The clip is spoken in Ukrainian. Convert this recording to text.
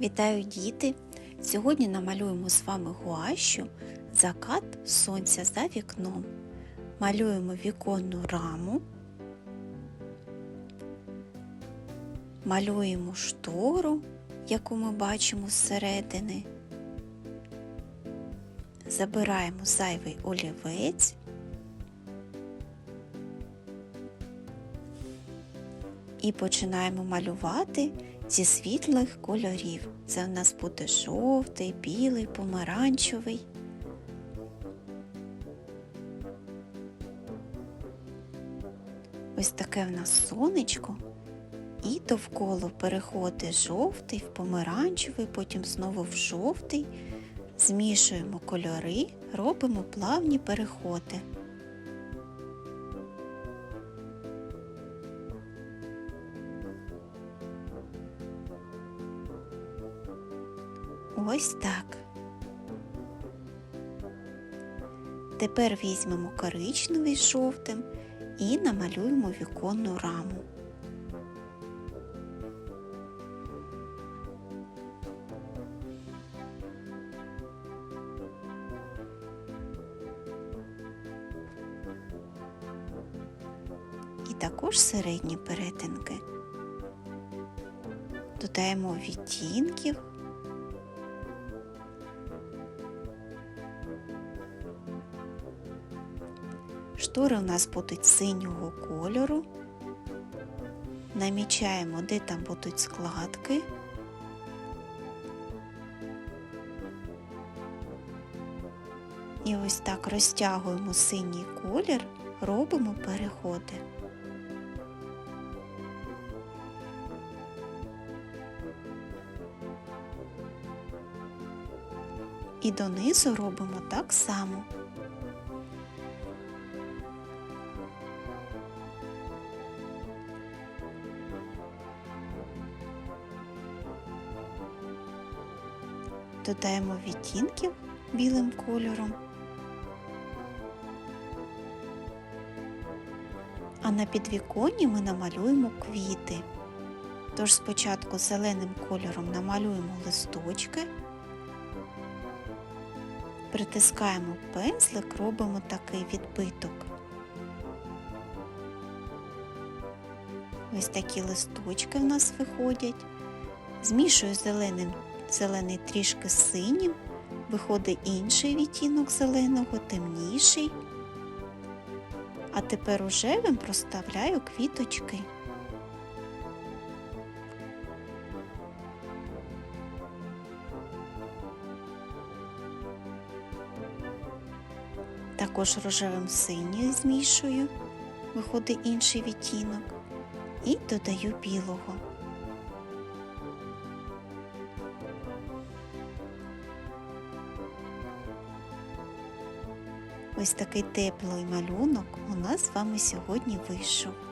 Вітаю діти! Сьогодні намалюємо з вами гуашю закат сонця за вікном. Малюємо віконну раму, малюємо штору, яку ми бачимо зсередини. Забираємо зайвий олівець. І починаємо малювати зі світлих кольорів. Це у нас буде жовтий, білий, помаранчевий. Ось таке в нас сонечко. І довкола переходить жовтий в помаранчевий, потім знову в жовтий. Змішуємо кольори, робимо плавні переходи. Ось так. Тепер візьмемо коричневий з жовтим і намалюємо віконну раму. І також середні перетинки. Додаємо відтінків. Штори у нас будуть синього кольору. Намічаємо, де там будуть складки. І ось так розтягуємо синій колір, робимо переходи. І донизу робимо так само. Додаємо відтінків білим кольором. А на підвіконні ми намалюємо квіти. Тож спочатку зеленим кольором намалюємо листочки, притискаємо пензлик, робимо такий відбиток. Ось такі листочки в нас виходять. Змішую зеленим зелений трішки синім, виходить інший відтінок зеленого, темніший. А тепер рожевим проставляю квіточки. Також рожевим синім змішую, виходить інший відтінок, і додаю білого. Ось такий теплий малюнок у нас з вами сьогодні вийшов.